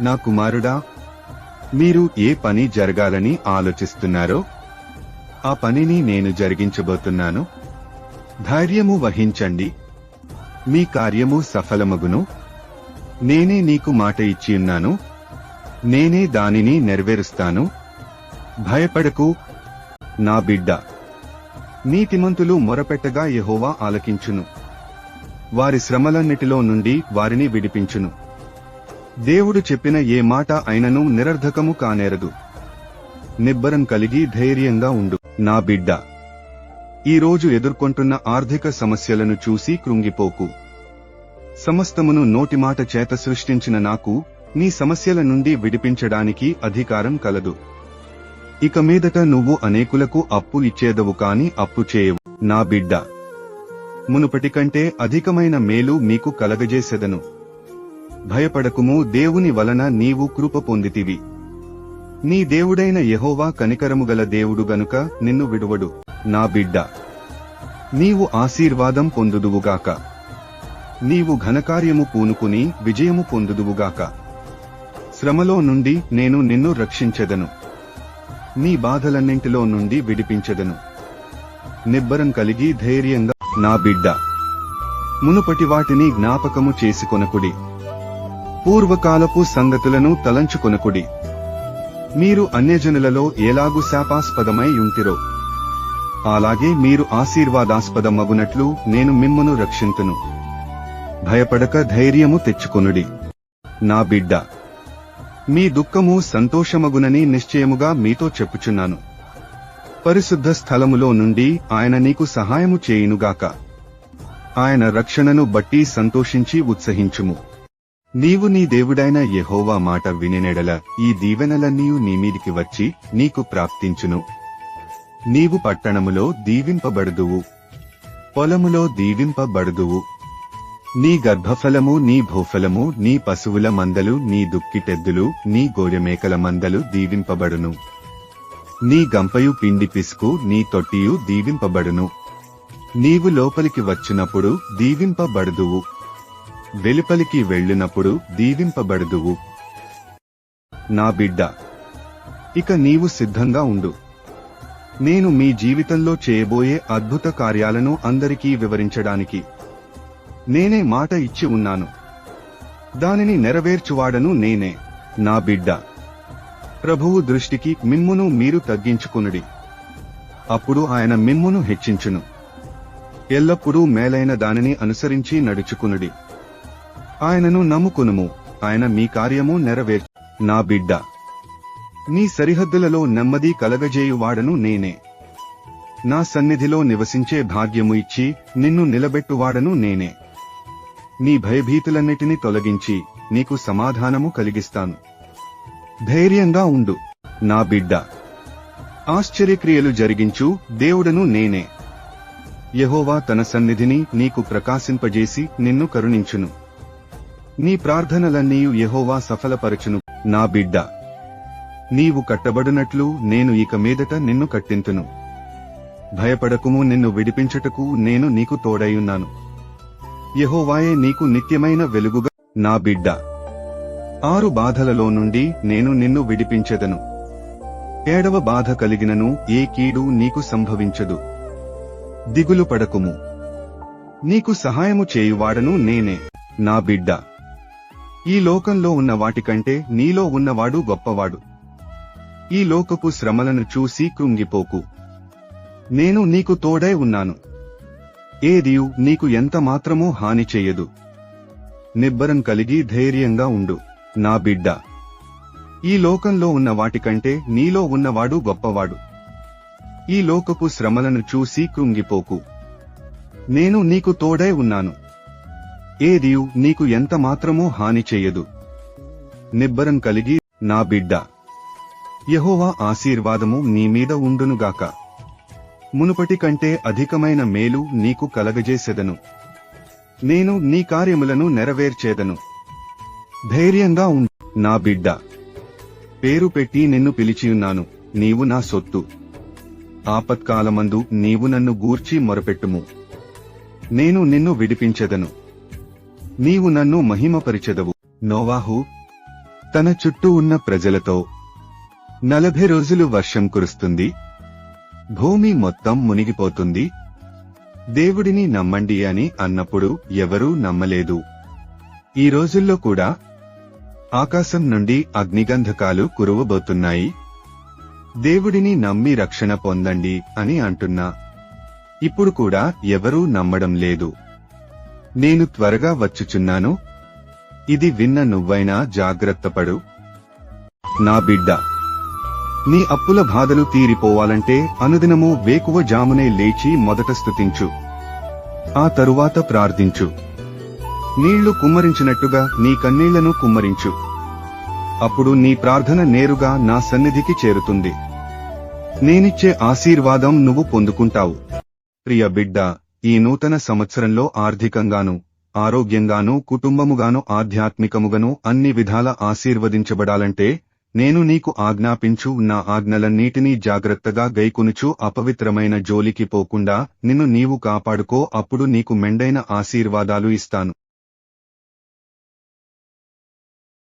నా కుమారుడా మీరు ఏ పని జరగాలని ఆలోచిస్తున్నారో ఆ పనిని నేను జరిగించబోతున్నాను. ధైర్యము వహించండి. మీ కార్యము సఫలమగును. నేనే నీకు మాట ఇచ్చియున్నాను నేనే దానిని నెరవేరుస్తాను. భయపడకు నా బిడ్డ. నీతిమంతులు మొరపెట్టగా యహోవా ఆలకించును. వారి శ్రమలన్నిటిలో నుండి వారిని విడిపించును. దేవుడు చెప్పిన ఏ మాట అయినను నిరర్ధకము కానేరదు. నిబ్బరం కలిగి ధైర్యంగా ఉండు. నా బిడ్డ ఈ రోజు ఎదుర్కొంటున్న ఆర్థిక సమస్యలను చూసి కృంగిపోకు. సమస్తమును నోటిమాట చేత సృష్టించిన నాకు నీ సమస్యల నుండి విడిపించడానికి అధికారం కలదు. ఇక మీదట నువ్వు అనేకులకు అప్పు ఇచ్చేదవు కాని అప్పు చేయవు. నా బిడ్డ మునుపటి కంటే అధికమైన మేలు మీకు కలగజేసెదను. భయపడకుము దేవుని వలన నీవు కృప పొందితివి. నీ దేవుడైన యహోవా కనికరము గల దేవుడు గనుక నిన్ను విడువడు. నా బిడ్డ నీవు ఆశీర్వాదం పొందుదువుగాక. నీవు ఘనకార్యము పూనుకుని విజయము పొందుదువుగాక. శ్రమలో నుండి నేను నిన్ను రక్షించెదను. నీ బాధలన్నింటిలో నుండి విడిపించెదను. నిబ్బరం కలిగి ధైర్యంగా నా బిడ్డ మునుపటి వాటిని జ్ఞాపకము చేసుకొనకుడి. పూర్వకాలపు సంగతులను తలంచుకొనకుడి. మీరు అన్యజనులలో ఎలాగు శాపాస్పదమై ఉంటిరో అలాగే మీరు ఆశీర్వాదాస్పదమగునట్లు నేను మిమ్మను రక్షింతును. భయపడక ధైర్యము తెచ్చుకొనుడి. నా బిడ్డ మీ దుఃఖము సంతోషమగునని నిశ్చయముగా మీతో చెప్పుచున్నాను. పరిశుద్ధ స్థలములో నుండి ఆయన నీకు సహాయము చేయునుగాక. ఆయన రక్షణను బట్టి సంతోషించి ఉత్సహించుము. నీవు నీ దేవుడైన యహోవా మాట వినినెడల ఈ దీవెనలన్నీయు నీ మీదికి వచ్చి నీకు ప్రాప్తించును. నీవు పట్టణములో దీవింపబడుదువు. పొలములో దీవింపబడుదువు. నీ గర్భఫలము నీ భూఫలము నీ పశువుల మందలు నీ దుక్కిటెద్దులు నీ గోరెమేకల మందలు దీవింపబడును. నీ గంపయు పిండి పిసుకు నీ తొట్టియు దీవింపబడును. నీవు లోపలికి వచ్చినప్పుడు దీవింపబడుదువు. వెలుపలికి వెళ్ళినప్పుడు దీవింపబడదువు. నా బిడ్డ ఇక నీవు సిద్ధంగా ఉండు. నేను మీ జీవితంలో చేయబోయే అద్భుత కార్యాలను అందరికీ వివరించడానికి నేనే మాట ఇచ్చి ఉన్నాను. దానిని నెరవేర్చువాడను నేనే. నా బిడ్డ ప్రభువు దృష్టికి మిమ్మును మీరు తగ్గించుకునుడి. అప్పుడు ఆయన మిమ్మును హెచ్చించును. ఎల్లప్పుడూ మేలైన దానిని అనుసరించి నడుచుకునుడి. ఆయనను నమ్ముకునుము. ఆయన మీ కార్యము నెరవేర్ నా బిడ్డ నీ సరిహద్దులలో నెమ్మది కలగజేయువాడను నేనే. నా సన్నిధిలో నివసించే భాగ్యము ఇచ్చి నిన్ను నిలబెట్టువాడను నేనే. నీ భయభీతులన్నిటినీ తొలగించి నీకు సమాధానము కలిగిస్తాను. ధైర్యంగా ఉండు నా బిడ్డ. ఆశ్చర్యక్రియలు జరిగించు దేవుడను నేనే. యెహోవా తన సన్నిధిని నీకు ప్రకాశింపజేసి నిన్ను కరుణించును. నీ ప్రార్థనలన్నీయు యహోవా సఫలపరచును నా బిడ్డ. నీవు కట్టబడినట్లు నేను ఇక మీదట నిన్ను కట్టింతును. భయపడకుము నిన్ను విడిపించుటకు నేను నీకు తోడైయున్నాను యహోవాయే నీకు నిత్యమైన వెలుగుగా నా బిడ్డ. ఆరు బాధలలో నుండి నేను నిన్ను విడిపించెదను. ఏడవ బాధ కలిగినను ఏ కీడు నీకు సంభవించదు. దిగులు పడకుము. నీకు సహాయము చేయువాడను నేనే నా బిడ్డ. ఈ లోకంలో ఉన్న వాటికంటే నీలో ఉన్నవాడు గొప్పవాడు. ఈ లోకపు శ్రమలను చూసి కృంగిపోకు. నేను నీకు తోడై ఉన్నాను. ఏదియు నీకు ఎంత మాత్రమూ హాని చెయ్యదు నిబ్బరం కలిగి ధైర్యంగా ఉండు నా బిడ్డ. ఈ లోకంలో ఉన్న వాటికంటే నీలో ఉన్నవాడు గొప్పవాడు. ఈ లోకపు శ్రమలను చూసి కృంగిపోకు. నేను నీకు తోడై ఉన్నాను. ఏదియు నీకు ఎంత మాత్రమూ హాని చెయ్యదు నిబ్బరం కలిగి నా బిడ్డ. యహోవా ఆశీర్వాదము నీ మీద ఉండునుగాక మునుపటి కంటే అధికమైన మేలు నీకు కలగజేసెదను. నేను నీ కార్యములను నెరవేర్చేదను. ధైర్యంగా ఉండు నా బిడ్డ. పేరు పెట్టి నిన్ను పిలిచియున్నాను నీవు నా సొత్తు. ఆపత్కాలమందు నీవు నన్ను గూర్చి మొరపెట్టుము. నేను నిన్ను విడిపించెదను. నీవు నన్ను మహిమపరిచెదవు. నోవాహు తన చుట్టూ ఉన్న ప్రజలతో నలభై రోజులు వర్షం కురుస్తుంది. భూమి మొత్తం మునిగిపోతుంది. దేవుడిని నమ్మండి అని అన్నప్పుడు ఎవరూ నమ్మలేదు. ఈ రోజుల్లో కూడా ఆకాశం నుండి అగ్నిగంధకాలు కురువబోతున్నాయి. దేవుడిని నమ్మి రక్షణ పొందండి అని అంటున్నా. ఇప్పుడు కూడా ఎవరూ నమ్మడం లేదు. నేను త్వరగా వచ్చుచున్నాను. ఇది విన్న నువ్వైనా జాగ్రత్తపడు నా బిడ్డ నీ అప్పుల బాధలు తీరిపోవాలంటే అనుదినము వేకువ జామునే లేచి మొదట స్థుతించు ఆ తరువాత ప్రార్థించు. నీళ్ళు కుమ్మరించినట్టుగా నీ కన్నీళ్ళను కుమ్మరించు. అప్పుడు నీ ప్రార్థన నేరుగా నా సన్నిధికి చేరుతుంది. నేనిచ్చే ఆశీర్వాదం నువ్వు పొందుకుంటావు. ప్రియ బిడ్డ ఈ నూతన సంవత్సరంలో ఆర్థికంగాను ఆరోగ్యంగాను కుటుంబముగాను ఆధ్యాత్మికముగాను అన్ని విధాల ఆశీర్వదించబడాలంటే నేను నీకు ఆజ్ఞాపించు నా ఆజ్ఞలన్నిటినీ జాగ్రత్తగా గైకునుచు అపవిత్రమైన జోలికి పోకుండా నిన్ను నీవు కాపాడుకో అప్పుడు నీకు మెండైన ఆశీర్వాదాలు ఇస్తాను.